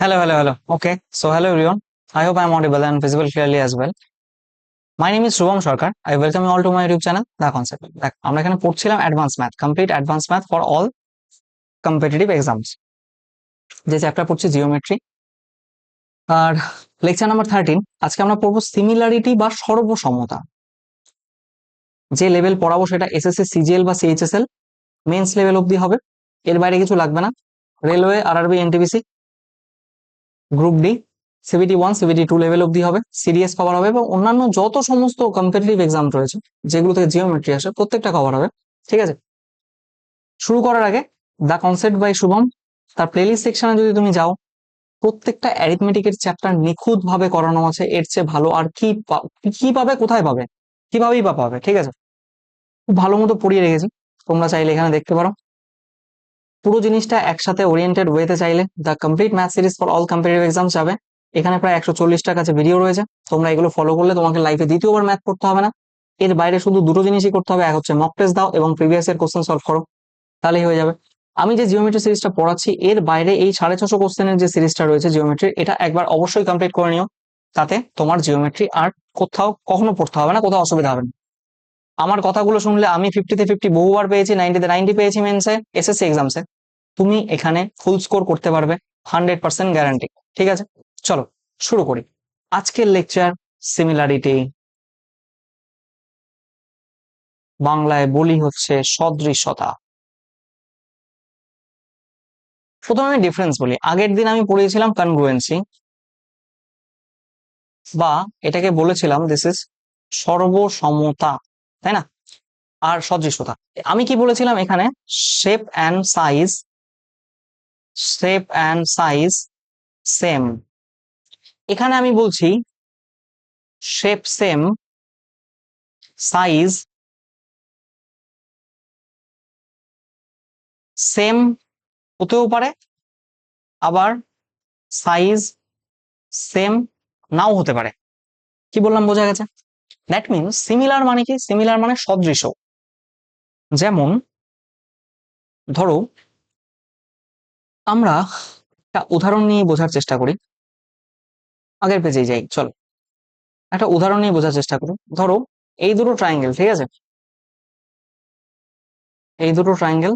Hello, hello, hello. Okay, so hello everyone. I hope I am audible and visible clearly as well. My name is Shubham Sarkar. I welcome you all to my YouTube channel, The Concept. দেখ আমরা এখানে পড়ছিলাম advance math complete advance math for all competitive exams যে chapter পড়ছি geometry আর lecture number thirteen আজকে আমরা পড়ব সিমিলারিটি বা সর্বসমতা যে লেভেল পড়াবো সেটা এসএসসি সিজিএল বা সিএইচএসএল মেন্স লেভেল অবধি হবে এর বাইরে কিছু লাগবে না railway RRB NTPC group D CBT one CBT two level অব্দি হবে সিরিয়াস কভার হবে এবং অন্যান্য যত সমস্ত কম্পিটিটিভ এক্সাম রয়েছে, যেগুলো থেকে জিওমেট্রি আসে, প্রত্যেকটা কভার হবে, ঠিক আছে? শুরু করার আগে দ্য কনসেপ্ট বাই শুভম তার প্লেলিস্ট সেকশনে যদি তুমি যাও, প্রত্যেকটা অ্যারিথমেটিকের চ্যাপ্টার নিখুঁত ভাবে করানো আছে, এর চেয়ে ভালো, আর কি কি পাবে, কোথায় পাবে, কিভাবেই বা পাবে, ঠিক আছে? খুব ভালো মতো পড়িয়ে রেখেছি, তোমরা চাইলে এখানে দেখতে পারো। পুরো জিনিসটা একসাথে ওরিয়েন্টেড ওয়েতে চাইলে the complete math series for all competitive exam যাবে। এখানে প্রায় একশো চল্লিশটার কাছে ভিডিও রয়েছে, তোমরা এগুলো ফলো করলে তোমাকে লাইফে দ্বিতীয়বার ম্যাথ করতে হবে না। এর বাইরে শুধু দুটো জিনিসই করতে হবে, এক হচ্ছে মক টেস্ট দাও এবং প্রিভিয়াস এর কোশ্চেন সলভ করো। তাহলেই হয়ে যাবে। আমি যে জিওমেট্রি সিরিজটা পড়াচ্ছি, এর বাইরে এই সাড়ে ছশো কোশ্চেনের যে সিরিজটা রয়েছে জিওমেট্রির এটা একবার অবশ্যই কমপ্লিট করে নিও। তাতে তোমার জিওমেট্রি আর কোথাও কখনো পড়তে হবে না, কোথাও অসুবিধা হবে না। আমার কথাগুলো শুনলে আমি ফিফটিতে ফিফটি বহুবার পেয়েছি নাইনটিতে নাইনটি পেয়েছি মেন্সে এসএসসি এক্সামসে তুমি এখানে ফুল স্কোর করতে পারবে হান্ড্রেড পার্সেন্ট গ্যারান্টি ঠিক আছে? চলো, শুরু করি। আজকের লেকচার সিমিলারিটি বাংলায় বলি হচ্ছে সদৃশতা প্রথমে আমি ডিফারেন্স বলি। আগের দিন আমি পড়িয়েছিলাম কনগ্রুয়েন্সি বা এটাকে বলেছিলাম দিস ইজ সর্বসমতা, তাই না? আর সদৃশতা আমি কি বলেছিলাম এখানে? Shape and size shape and size same এখানে আমি বলছি শেপ সেম সাইজ সেম হতেও পারে, আবার সাইজ সেম নাও হতে পারে। কি বললাম বোঝা গেছে? দ্যাট মিনস সিমিলার মানে কি? সিমিলার মানে সদৃশ। যেমন ধরো আমরা একটা উদাহরণ নিয়ে বোঝার চেষ্টা করি। আগের পেজে যাই, চলো। একটা উদাহরণ নিয়ে বোঝার চেষ্টা করি। ধরো, এই দুটো ট্রায়াঙ্গেল ঠিক আছে? এই দুটো ট্রায়াঙ্গেল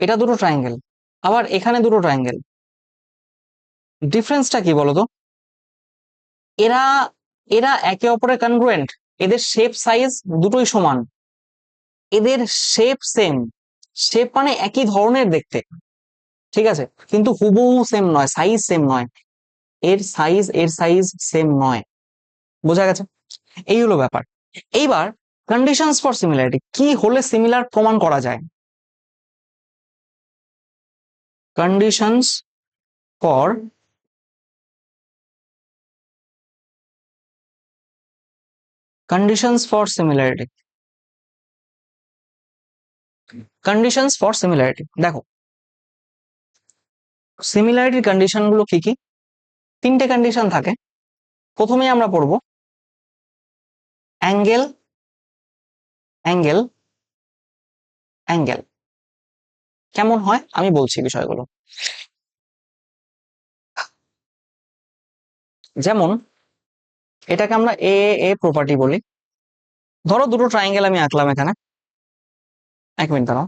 এটা দুটো ট্রায়াঙ্গেল আবার এখানে দুটো ট্রায়াঙ্গেল ডিফারেন্সটা কি বলতো? এরা এরা একে অপরের কনগ্রুয়েন্ট এদের শেপ সাইজ দুটোই সমান। এদের শেপ সেম শেপ মানে একই ধরনের দেখতে। ঠিক আছে? কিন্তু হুবহু সেম নয় সাইজ সেম নয়। এর সাইজ এর সাইজ সেম নয়। বোঝা গেছে? এই হলো ব্যাপার। এইবার কন্ডিশনস ফর সিমিলারিটি কি হলে সিমিলার প্রমাণ করা যায়? conditions for conditions for similarity conditions for similarity. দেখো সিমিলারিটির কন্ডিশনগুলো কি কি? তিনটে কন্ডিশন থাকে। প্রথমে আমরা পড়ব অ্যাঙ্গেল অ্যাঙ্গেল অ্যাঙ্গেল কেমন হয়? আমি বলছি বিষয়গুলো। যেমন, এটাকে আমরা এ এ প্রপার্টি বলি। ধরো দুটো ট্রায়াঙ্গেল আমি আঁকলাম এখানে। এক মিনিট দাঁড়াও।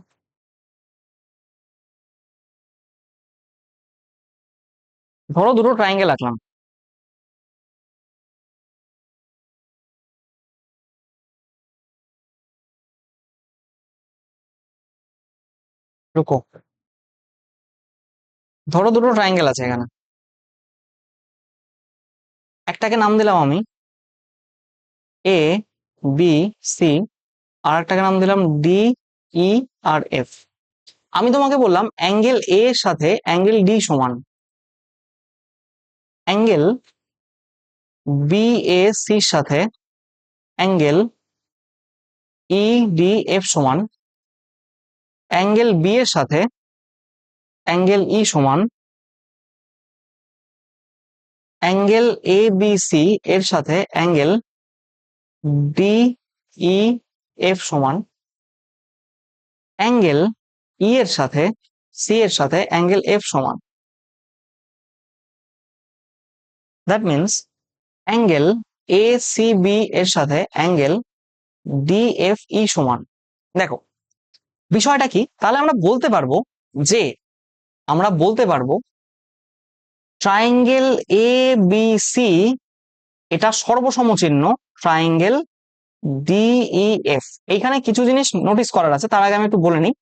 ধরো দুটো ট্রায়াঙ্গেল আঁকলাম। ধরো দুটো ট্রায়াঙ্গেল আছে এখানে। একটাকে নাম দিলাম আমি। এ বি সি আর একটাকে নাম দিলাম ডি ই আর এফ আমি তোমাকে বললাম অ্যাঙ্গেল এ এর সাথে অ্যাঙ্গেল ডি সমান। অ্যাঙ্গেল বি এ সির সাথে অ্যাঙ্গেল ই ডি এফ সমান। অ্যাঙ্গেল বি এর সাথে অ্যাঙ্গেল ই সমান। অ্যাঙ্গেল এ বি সি এর সাথে অ্যাঙ্গেল ডি ই এফ সমান। অ্যাঙ্গেল ই এর সাথে সি এর সাথে অ্যাঙ্গেল এফ সমান। That means angle A C B এর সাথে অ্যাঙ্গেল ডি এফ ই সমান। দেখো, বিষয়টা কি? তাহলে আমরা বলতে পারব যে, আমরা বলতে পারব ট্রায়াঙ্গেল এ বি সি এটা সর্বসমচিহ্ন ট্রায়াঙ্গেল ডিইএফ এইখানে কিছু জিনিস নোটিস করার আছে, তার আগে আমি একটু বলে নিই।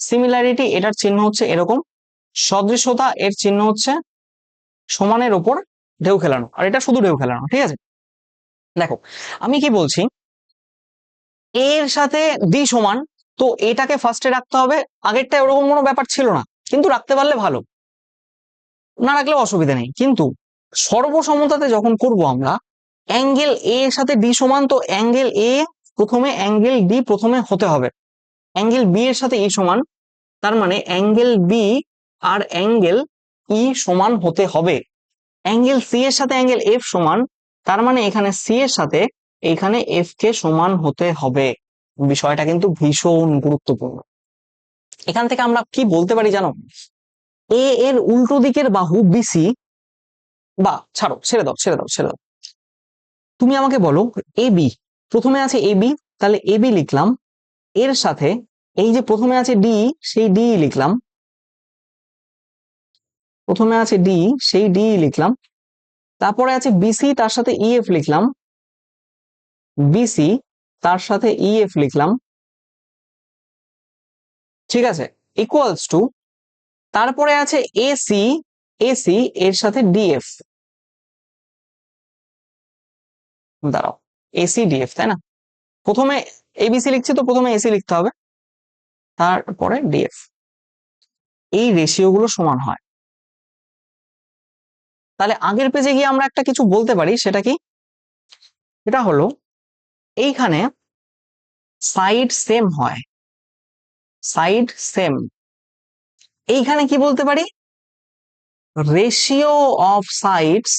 সিমিলারিটি এটার চিহ্ন হচ্ছে এরকম। সদৃশতা এর চিহ্ন হচ্ছে সমানের ওপর ঢেউ খেলানো। আর এটা শুধু ঢেউ খেলানো, ঠিক আছে? দেখো, আমি কি বলছি? এর সাথে ডি সমান, তো এটাকে ফার্স্টে রাখতে হবে। আগেরটা ওরকম কোনো ব্যাপার ছিল না, কিন্তু রাখতে পারলে ভালো। না রাখলেও অসুবিধা নেই। কিন্তু সর্বসমতাতে যখন করব আমরা অ্যাঙ্গেল এ এর সাথে ডি সমান, তো অ্যাঙ্গেল এ প্রথমে অ্যাঙ্গেল ডি প্রথমে হতে হবে। অ্যাঙ্গেল বি এর সাথে ই সমান, তার মানে অ্যাঙ্গেল বি আর অ্যাঙ্গেল ই সমান হতে হবে। অ্যাঙ্গেল সি এর সাথে অ্যাঙ্গেল এফ সমান, তার মানে এখানে সি এর সাথে এখানে এফ কে সমান হতে হবে। বিষয়টা কিন্তু ভীষণ গুরুত্বপূর্ণ। এখান থেকে আমরা কি বলতে পারি জানো? এ এর উল্টো দিকের বাহু বিসি বা ছাড়ো, ছেড়ে দাও ছেড়ে দাও ছেড়ে দাও। তুমি আমাকে বলো এ বি প্রথমে আছে এ বি তাহলে এ বি লিখলাম, এর সাথে এই যে প্রথমে আছে ডি সেই ডি লিখলাম, প্রথমে আছে ডি সেই ডি লিখলাম, তারপরে আছে বিসি তার সাথে ইএফ লিখলাম বিসি তার সাথে ইএফ লিখলাম, ঠিক আছে ইকুয়ালস টু তারপরে আছে এসি এসি এর সাথে ডিএফ দাঁড়াও এসি ডিএফ তাই না? প্রথমে এবিসি লিখছি তো প্রথমে এসি লিখতে হবে। তারপরে ডিএফ এই রেশিও গুলো সমান হয়। তাহলে আগের পেজে গিয়ে আমরা একটা কিছু বলতে পারি, সেটা কি? এটা হলো, এইখানে সাইড সেম হয়। সাইড সেম এইখানে কি বলতে পারি? রেশিও অফ সাইডস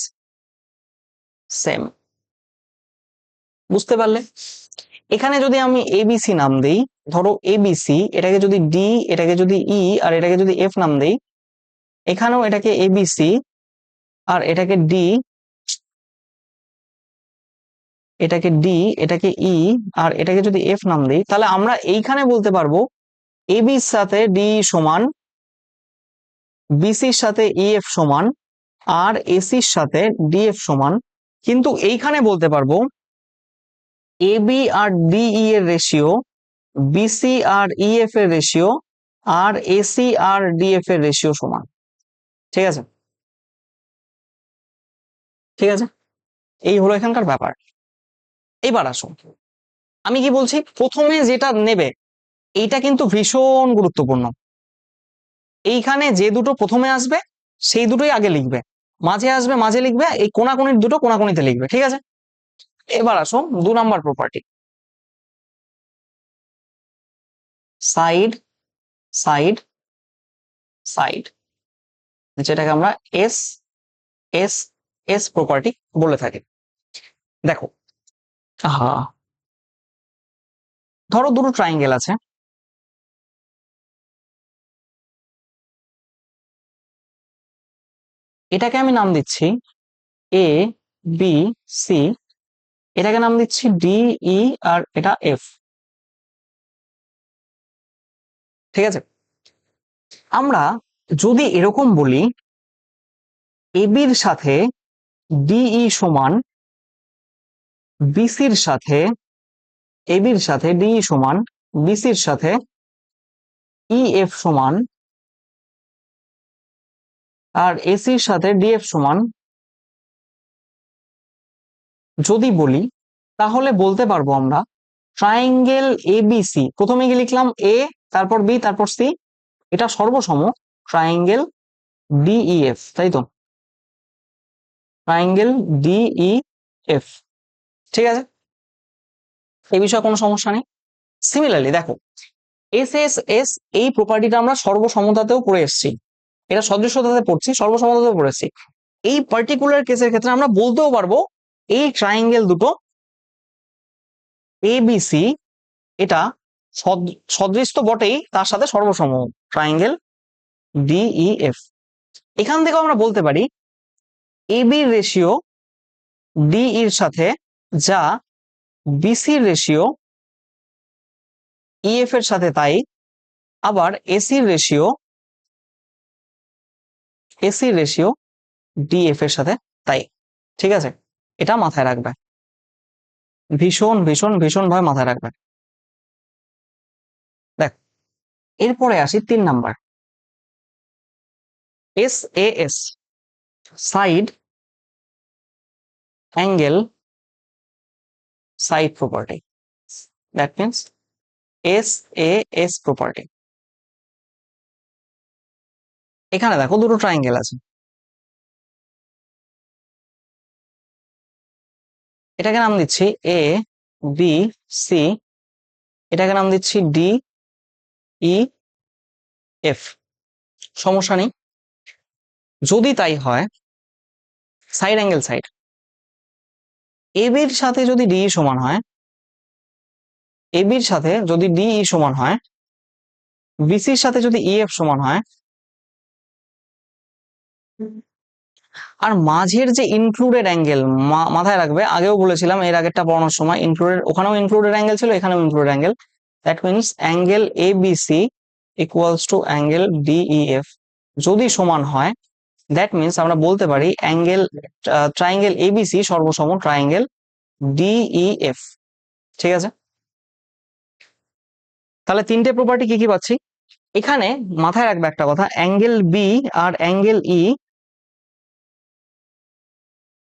সেম বুঝতে পারলে? এখানে যদি আমি এবিসি নাম দেই, ধরো এবিসি এটাকে যদি ডি এটাকে যদি ই আর এটাকে যদি এফ নাম দেই, এখানেও এটাকে এবিসি আর এটাকে ডি এটাকে ডি এটাকে ই আর এটাকে যদি এফ নাম দিই, তাহলে আমরা এইখানে বলতে পারব এবির সাথে ডি সমান বিসির সাথে ইএফ সমান, আর এসির সাথে ডিএফ সমান। কিন্তু এইখানে বলতে পারব এবি আর ডিই এর রেশিও বিসি আর ইএফ এর রেশিও আর এসি আর ডিএফ এর রেশিও সমান। ঠিক আছে? ঠিক আছে? এই হলো এখানকার ব্যাপার। এবার আসুন। আমি কি বলছি? প্রথমে যেটা নেবে, এইটা কিন্তু ভীষণ গুরুত্বপূর্ণ। এইখানে যে দুটো প্রথমে আসবে, সেই দুটোই আগে লিখবে। মাঝে আসবে, মাঝে লিখবে, এই কোনাকুনির দুটো কোনাকুনিতে লিখবে। ঠিক আছে? এবার আসো দু number property side side side যেটাকে আমরা এস এস এস প্রপার্টি বলে থাকি। দেখো হা ধরো দুটো ট্রাইঙ্গেল আছে। এটাকে আমি নাম দিচ্ছি এ বি সি এটাকে নাম দিচ্ছি ডি ই আর এটা এফ ঠিক আছে? আমরা যদি এরকম বলি এবির সাথে ডিই সমান বিসির সাথে এবির সাথে ডিই সমান বিসির সাথে ইএফ সমান আর এসির সাথে ডিএফ সমান যদি বলি, তাহলে বলতে পারব আমরা ট্রায়াঙ্গেল এবিসি প্রথমে গিয়ে লিখলাম এ তারপর বি তারপর সি এটা সর্বসম ট্রায়াঙ্গেল ডিইএফ তাই তো? ট্রায়াঙ্গেল ডিইএফ ঠিক আছে? এ বিষয়ে কোনো সমস্যা নেই। সিমিলারলি দেখো এস এস এস এই প্রপার্টিটা আমরা সর্বসমতাতেও পড়ে এসেছি। এটা সদৃশতাতে পড়ছি, সর্বসমতাতেও পড়েছি এই পার্টিকুলার কেসের ক্ষেত্রে আমরা বলতেও পারব এই ট্রায়াঙ্গেল দুটো এবিসি এটা সদৃশ তো বটেই তার সাথে সর্বসম ট্রায়াঙ্গেল ডিই এফ এখান থেকে আমরা বলতে পারি এবির রেশিও ডি এর সাথে যা বিসির রেশিও ইএফ এর সাথে তাই, আবার এসির রেশিও এসির রেশিও ডিএফ এর সাথে তাই। ঠিক আছে? এটা মাথায় রাখবে। ভীষণ ভীষণ ভীষণ ভাবে মাথায় রাখবে। দেখ, এরপরে আসি তিন number. S A S side angle side property that means S A S property এখানে দেখো দুটো ট্রায়াঙ্গেল আছে। এটাকে নাম দিচ্ছি এ বি সি এটাকে নাম দিচ্ছি ডি ই এফ সমস্যা নেই। যদি তাই হয় সাইড অ্যাঙ্গেল সাইড এবির সাথে যদি ডিই সমান হয় এবির সাথে যদি ডিই সমান হয় বিসির সাথে যদি ইএফ সমান হয় আর মাঝের যে ইনক্লুডেড অ্যাঙ্গেল মাথায় রাখবে, আগেও বলেছিলাম এর আগেরটা পড়ানোর সময় ইনক্লুডেড ওখানেও ইনক্লুডেড অ্যাঙ্গেল ছিল, এখানেও included angle that means angle A B C equals to angle DEF যদি সমান হয় দ্যাট মিনস আমরা বলতে পারি অ্যাঙ্গেল ট্রায়াঙ্গেল এবিসি সর্বসম ট্রায়াঙ্গেল ডিইএফ ঠিক আছে? তাহলে তিনটে প্রপার্টি কি কি পাচ্ছি? এখানে মাথায় রাখবে একটা কথা angle B R angle E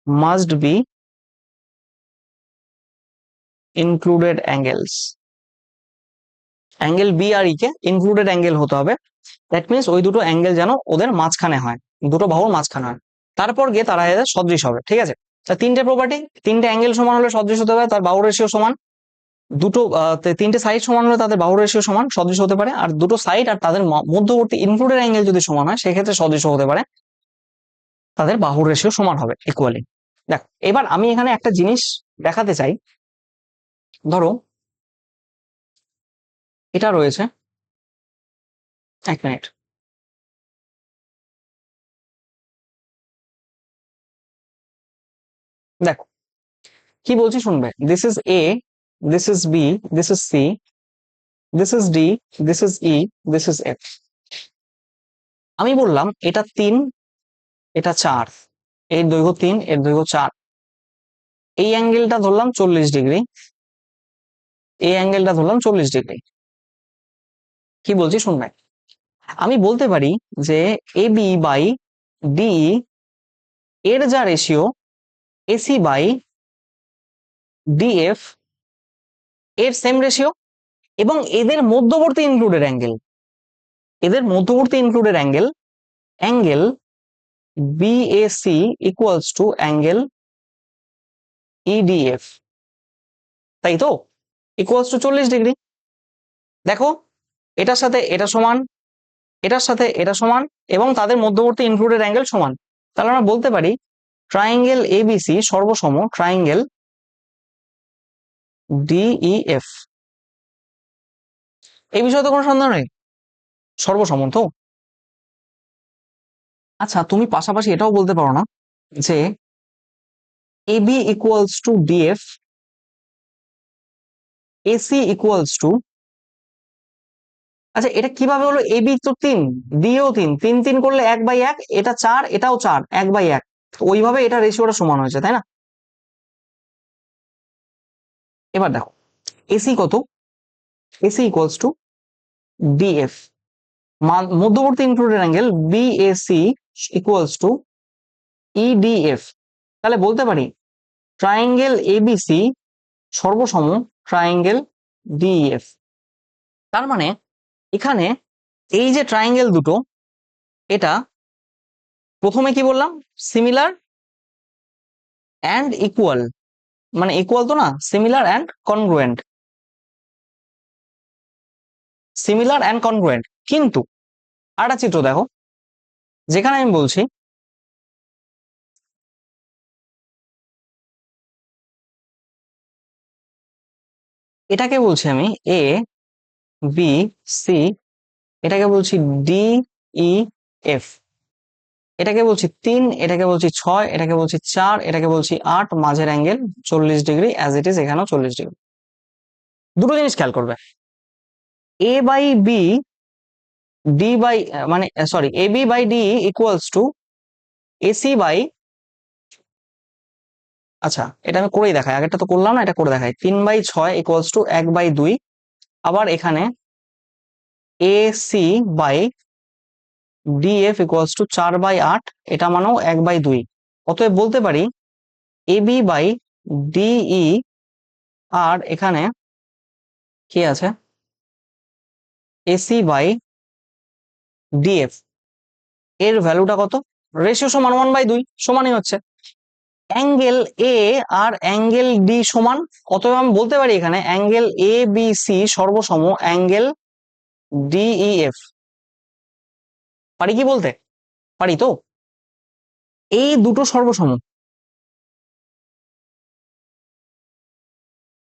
must be included angles angle B R E কে ইনক্লুডেড অ্যাঙ্গেল হতে হবে। দ্যাট মিনস ওই দুটো অ্যাঙ্গেল যেন ওদের মাঝখানে হয়। দুটো বাহুর মাঝখানে হয়। তারপর গিয়ে তারা এদের সদৃশ হবে, ঠিক আছে? তিনটে প্রপার্টি তিনটে অ্যাঙ্গেল সমান হলে সদৃশ হতে পারে, তার বাহু রেশিও সমান। দুটো তিনটে সাইড সমান হলে তাদের বাহু রেশিও সমান, সদৃশ হতে পারে। আর দুটো সাইড আর তাদের মধ্যবর্তী ইনক্লুডেড অ্যাঙ্গেল যদি সমান হয়, সেক্ষেত্রে সদৃশ হতে পারে, তাদের বাহুর রেশিও সমান হবে ইকুয়ালি দেখ, এবার আমি এখানে একটা জিনিস দেখাতে চাই। ধরো, এটা রয়েছে, এক মিনিট। দেখো, কি বলছি শুনবে? This is A this is B this is C this is D this is E this is F আমি বললাম, এটা তিন, এটা চার। এর দৈর্ঘ্য তিন, এর দৈর্ঘ্য চার। এই অ্যাঙ্গেলটা ধরলাম চল্লিশ ডিগ্রি। এই অ্যাঙ্গেলটা ধরলাম চল্লিশ ডিগ্রি। কি বলছি শুনবে আমি বলতে পারি যে এ বি বাই ডি এর যা রেশিও এসি বাই ডিএফ এর সেম রেশিও এবং এদের মধ্যবর্তী ইনক্লুডেড অ্যাঙ্গেল এদের মধ্যবর্তী included angle angle BAC equals to angle EDF তাই তো? ইকুয়ালস টু চল্লিশ ডিগ্রি দেখো, এটার সাথে এটা সমান, এটার সাথে এটা সমান, এবং তাদের মধ্যবর্তী ইনক্লুডেড অ্যাঙ্গেল সমান। তাহলে আমরা বলতে পারি ট্রায়াঙ্গেল এবিসি সর্বসম ট্রায়াঙ্গেল ডিইএফ এই বিষয়ে তো কোনো সন্দেহ নেই। সর্বসম তো। আচ্ছা তুমি পাশাপাশি এটাও বলতে পারো না যে AB equals to DF AC equals to আচ্ছা এটা কীভাবে হলো? এবি তো তিন ডিও তিন। তিন তিন করলে এক বাই এক, এটা চার, এটাও চার, এক বাই এক। ওইভাবে এটা রেশিওটা সমান হয়েছে, তাই না? এবার দেখো এসি কত? এসি ইকুয়ালস টু ডিএফ মধ্যবর্তী included angle BAC equals to EDF তাহলে বলতে পারি ট্রায়াঙ্গেল এবিসি সর্বসম ট্রায়াঙ্গেল ডিএফ তার মানে এখানে এই যে ট্রায়াঙ্গেল দুটো, এটা প্রথমে কি বললাম? সিমিলার অ্যান্ড ইকুয়াল মানে ইকুয়াল তো না similar and congruent similar and congruent কিন্তু আরেকটা চিত্র দেখো, যেখানে আমি বলছি এটাকে বলছি আমি এ বি সি এটাকে বলছি ডি ই এফ এটাকে বলছি তিন, এটাকে বলছি ছয়, এটাকে বলছি চার, এটাকে বলছি আট, মাঝের অ্যাঙ্গেল চল্লিশ ডিগ্রি অ্যাজ ইট ইজ এখানেও চল্লিশ ডিগ্রি। দুটো জিনিস খেয়াল করবে। A by B D by মানে sorry A B by D equals to AC by আচ্ছা এটা আমি করেই দেখাই, আগেরটা তো করলাম না, এটা করে দেখাই, তিন বাই ছয় ইকুয়ালস টু এক বাই দুই, আবার এখানে A C by DF equals to চার বাই আট, এটা মানেও এক বাই দুই, অতএব বলতে পারি এ বি বাই ডিই আর এখানে কি আছে? এসি বাই ডিএফ এর ভ্যালুটা কত? রেশিও সমান ওয়ান বাই দুই, সমানই হচ্ছে। অ্যাঙ্গেল এ আর অ্যাঙ্গেল ডি সমান, অতএব আমি বলতে পারি এখানে অ্যাঙ্গেল এ বি সি সর্বসম অ্যাঙ্গেল ডিইএফ পারি কি বলতে? পারি তো? এই দুটো সর্বসম।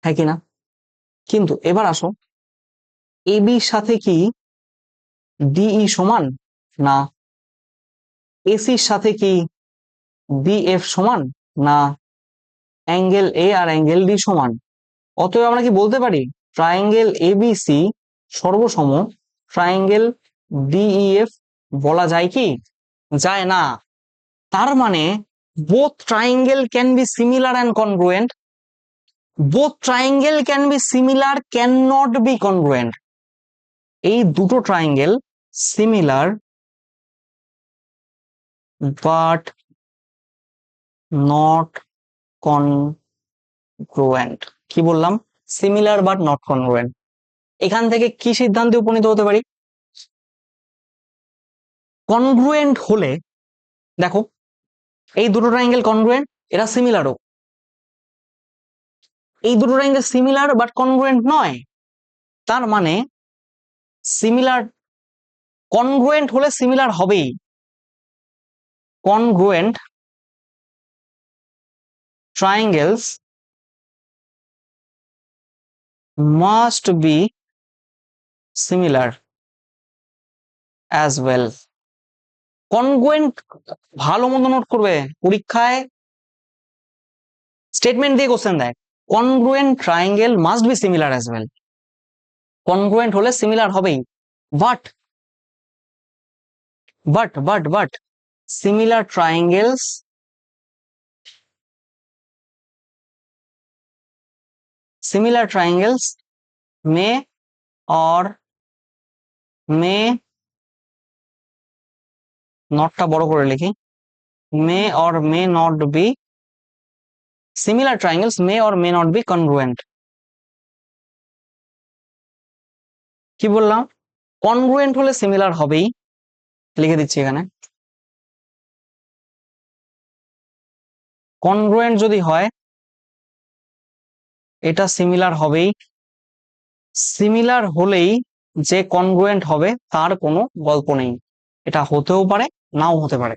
হ্যাঁ কি না? কিন্তু এবার আসো। এ বির সাথে কি ডিই সমান? না। এসির সাথে কি ডিএফ সমান? না। অ্যাঙ্গেল এ আর অ্যাঙ্গেল ডি সমান। অতএব আমরা কি বলতে পারি? ট্রায়াঙ্গেল এবিসি সর্বসম ট্রায়াঙ্গেল ডিইএফ বলা যায় কি? যায় না। তার মানে both triangle can be similar and congruent both triangle can be similar can not be congruent এই দুটো triangle similar but not congruent কি বললাম? সিমিলার বাট নট কনগ্রুয়েন্ট এখান থেকে কি সিদ্ধান্তে উপনীত হতে পারি? কনগ্রুয়েন্ট হলে, দেখো, এই দুটো ট্রায়াঙ্গেল কনগ্রুয়েন্ট এরা সিমিলারও এই দুটো ট্রায়াঙ্গেল সিমিলার বাট কনগ্রুয়েন্ট নয়। তার মানে সিমিলার কনগ্রুয়েন্ট হলে সিমিলার হবেই। Congruent triangles must be similar as well congruent ভালো মতো নোট করবে পরীক্ষায়। স্টেটমেন্ট দিয়ে কোশ্চেন দেয়। Congruent triangle must be similar as well congruent হলে সিমিলার হবেই। But but but but similar triangles similar triangles may or may নটটা বড় করে লিখি may or may not be similar triangles may or may not be congruent কি বললাম congruent হলে similar হবেই লিখে দিচ্ছি এখানে। কনগ্রুয়েন্ট যদি হয়, এটা সিমিলার হবেই। সিমিলার হলেই যে কনগ্রুয়েন্ট হবে, তার কোনো গল্প নেই। এটা হতেও পারে, নাও হতে পারে।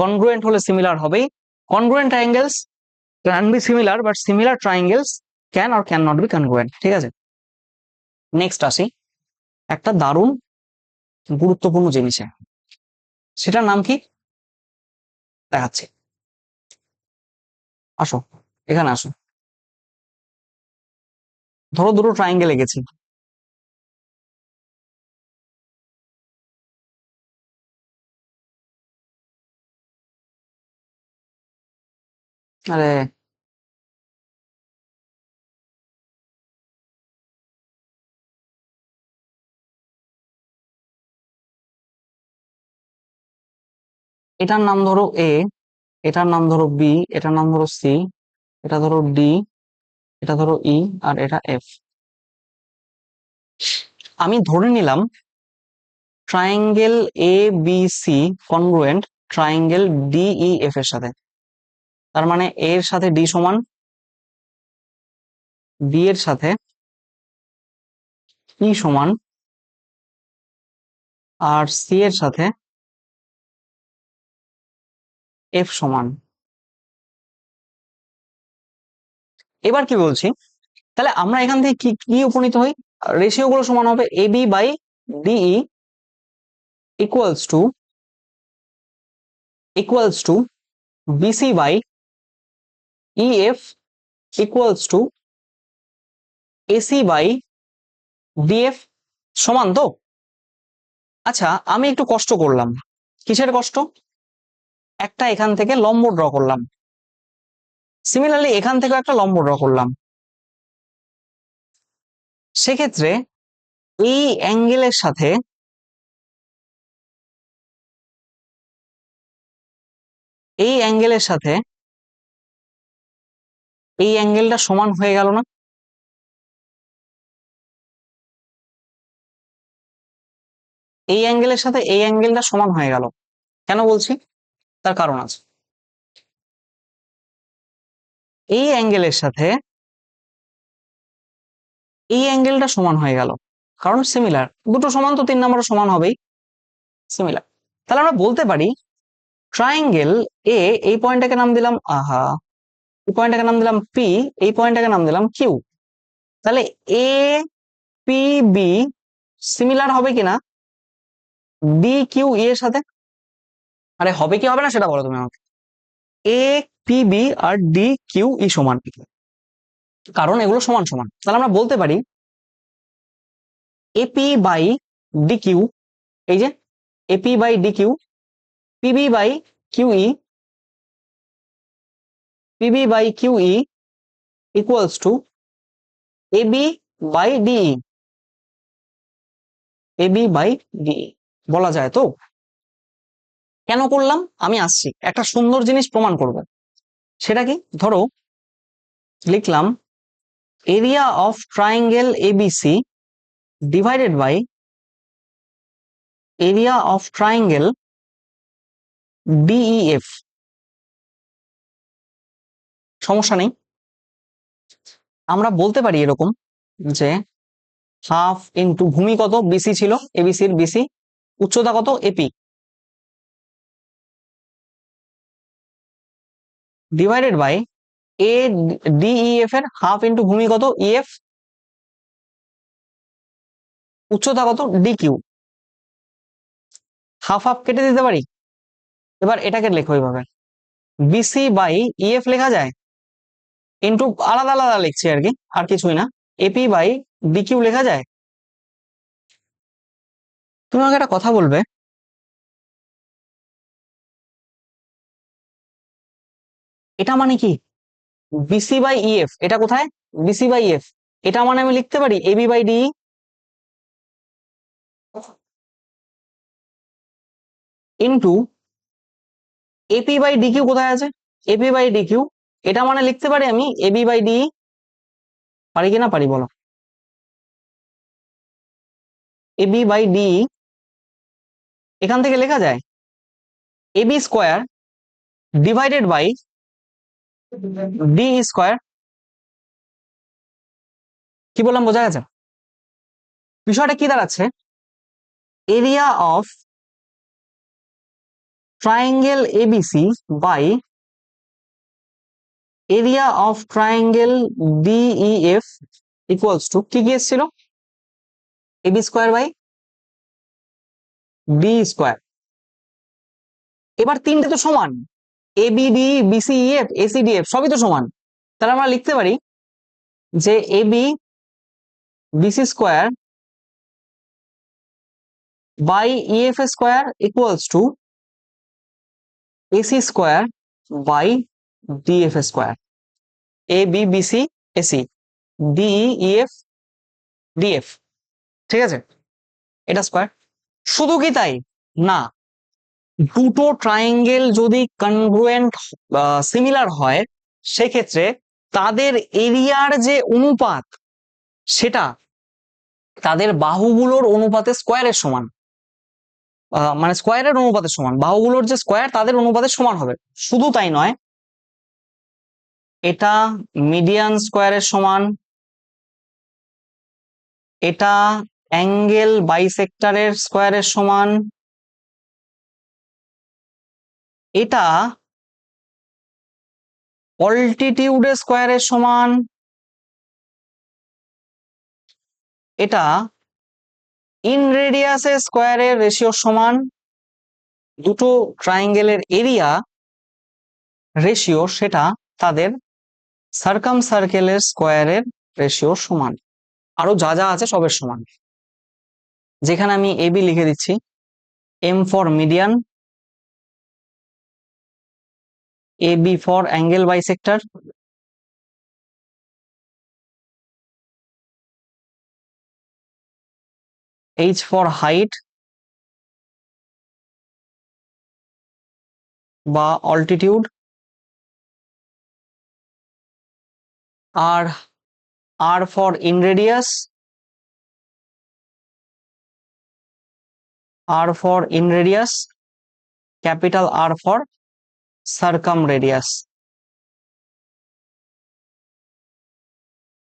কনগ্রুয়েন্ট হলে সিমিলার হবেই। Congruent triangles can be similar but similar triangles can or can not be congruent ঠিক আছে? নেক্সট আসি। একটা দারুণ গুরুত্বপূর্ণ জিনিসে সেটার নাম কি? দেখাচ্ছি। আসো এখানে আসো। ধরো দুটো ট্রায়াঙ্গেল এঁকেছি আরে এটার নাম ধরো এ এটার নাম ধরো বি এটার নাম ধরো সি এটা ধরো ডি এটা ধরো ই আর এটা এফ আমি ধরে নিলাম triangle A B C congruent triangle DE F এর সাথে। তার মানে এর সাথে ডি সমান বি এর সাথে ই সমান, আর সি এর সাথে এফ সমান। এবার কি বলছি? তাহলে আমরা এখান থেকে কি কি উপনীত হই? রেশিও গুলো সমান হবে A B by DE equals to equals to BC by EF equals to AC by DF সমান তো? আচ্ছা আমি একটু কষ্ট করলাম। কিসের কষ্ট? একটা এখান থেকে লম্ব ড্র করলাম। সিমিলারলি এখান থেকে একটা লম্ব ড্র করলাম। সেক্ষেত্রে এই অ্যাঙ্গেলের সাথে এই অ্যাঙ্গেলের সাথে এই অ্যাঙ্গেলটা সমান হয়ে গেল না। এই অ্যাঙ্গেলের সাথে এই অ্যাঙ্গেলটা সমান হয়ে গেল। কেন বলছি? তার কারণ আছে। এই অ্যাঙ্গেলের সাথে এই অ্যাঙ্গেলটা সমান হয়ে গেল। কারণ সিমিলার দুটো সমান তো তিন নম্বরও সমান হবেই। সিমিলার তাহলে আমরা বলতে পারি ট্রায়াঙ্গেল এ এই পয়েন্টটাকে নাম দিলাম, আহা, এই পয়েন্টটাকে নাম দিলাম পি এই পয়েন্টটাকে নাম দিলাম কিউ তাহলে এ পি বি সিমিলার হবে কিনা? ডি কিউ ই এর সাথে? আরে হবে কি হবে না সেটা বলো তুমি আমাকে। এ পি বি আর ডি কিউ ই সমান। কারণ এগুলো সমান সমান। তাহলে আমরা বলতে পারি এপি বাই ডি কিউ এই যে AP by D Q PB by Q E PB by Q E equals to AB by D AB by D বলা যায় তো? কেন করলাম? আমি আসছি। একটা সুন্দর জিনিস প্রমাণ করব। সেটা কি? ধরো, লিখলাম area of triangle ABC divided by area of triangle DEF সমস্যা নেই। আমরা বলতে পারি এরকম যে হাফ ইন্টু ভূমি কত? বিসি ছিল এবিসির বিসি উচ্চতা কত? AP divided by A DEF এর হাফ ইন্টু ভূমি কত ইএফ উচ্চতা কত? ডি কিউ হাফ হাফ কেটে দিতে পারি? এবার এটাকে লেখো এইভাবে। বিসি বাই ইএফ লেখা যায়? ইন্টু আলাদা আলাদা লিখছি আর কি, আর কিছুই না। এপি বাই ডিকিউ লেখা যায়? তুমি আমাকে একটা কথা বলবে। এটা মানে কি? বিসি বাই ইএফ এটা কোথায়? বিসি বাই ইএফ এটা মানে আমি লিখতে পারি AB by D into AP by DQ কোথায় আছে? এপি বাই ডিকিউ এটা মানে লিখতে পারি আমি এবি বাই ডি পারি কি না? পারি, বলো। এবি বাই ডি এখান থেকে লেখা যায় AB square divided by D square কি বললাম, বোঝা গেছে? বিষয়টা কি দাঁড়াচ্ছে? Area of triangle ABC by area of triangle DEF equals to কি কি এসেছিল? AB square by D square এবার তিনটে তো সমান। এবিডি বিসিএফ এসিডিএফ সবই তো সমান। তাহলে আমরা লিখতে পারি যে AB BC square by EF square equals to AC square by DF square A B BC AC DE EF DF ঠিক আছে? এটা স্কোয়ার শুধু কি তাই? না। দুটো ট্রায়াঙ্গেল যদি কনগ্রুয়েন্ট সিমিলার হয়, সেক্ষেত্রে তাদের এরিয়ার যে অনুপাত, সেটা তাদের বাহুগুলোর অনুপাতে স্কোয়ারের সমান। মানে স্কোয়ারের অনুপাতের সমান। বাহুগুলোর যে স্কোয়ার তাদের অনুপাতে সমান হবে। শুধু তাই নয়, এটা মিডিয়ান স্কোয়ারের সমান, এটা অ্যাঙ্গেল বাইসেক্টরের স্কোয়ারের সমান এটা অল্টিটিউডের স্কোয়ারের সমান। এটা ইন রেডিয়াসে স্কোয়ারের রেশিও সমান। দুটো ট্রায়াঙ্গেলের এরিয়া রেশিও সেটা তাদের সার্কাম সার্কেলের স্কোয়ারের রেশিও সমান। আরও যা যা আছে সবের সমান। যেখানে আমি এবি লিখে দিচ্ছি। M for median AB for angle bisector H for height বা altitude R R for in radius R for in radius capital R for circum radius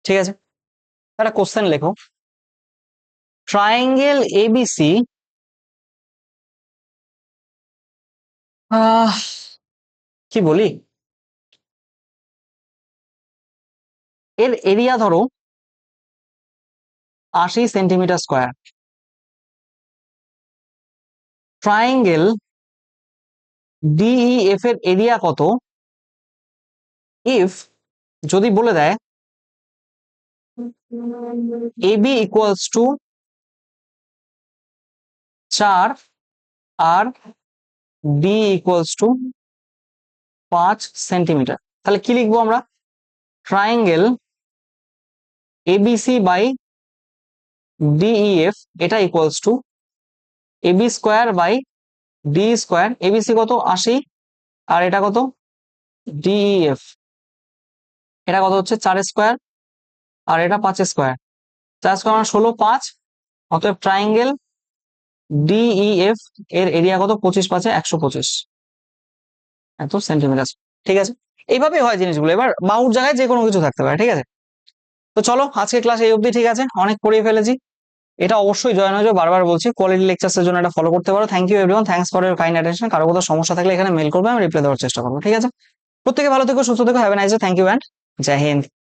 ঠিক আছে? একটা কোশ্চেন লেখো। ট্রায়াঙ্গেল এবিসি কি বলি? এর এরিয়া ধরো আশি সেন্টিমিটার স্কোয়ার ট্রায়াঙ্গেল ডিইএফ এর এরিয়া কত? ইফ যদি বলে দেয় এবি ইকুয়ালস টু চার, আর ডি ইকুয়ালস টু পাঁচ সেন্টিমিটার তাহলে কি লিখব আমরা? ট্রায়াঙ্গেল এবিসি বাই ডিইএফ এটা equals to AB square by D square ABC কত? আশি। আর এটা কত? ডিইএফ এটা কত হচ্ছে? চার স্কোয়ার আর এটা পাঁচ স্কোয়ার চার স্কোয়ার মানে ষোলো, পাঁচ। অতএব ট্রায়াঙ্গেল ডিইএফ এর এরিয়া কত? পঁচিশ পাঁচে একশো পঁচিশ। এত সেন্টিমিটার ঠিক আছে? এইভাবে হয় জিনিসগুলো। এবার বাহুর জায়গায় যে কোনো কিছু থাকতে পারে। ঠিক আছে? তো চলো আজকে ক্লাস এই অবধি ঠিক আছে। অনেক পড়িয়ে ফেলেছি। এটা অবশ্যই জয়েন হয়ে যাও। বারবার বলছি কোয়ালিটি লেকচার্সের জন্য এটা ফলো করতে পারো। Thank you everyone thanks for your kind attention কারও কোথাও সমস্যা থাকলে এখানে মেল করবে, আমি রিপ্লাই দেওয়ার চেষ্টা করব। ঠিক আছে? প্রত্যেকে ভালো থেকো, সুস্থ থেকো have nice thank you and Jai Hind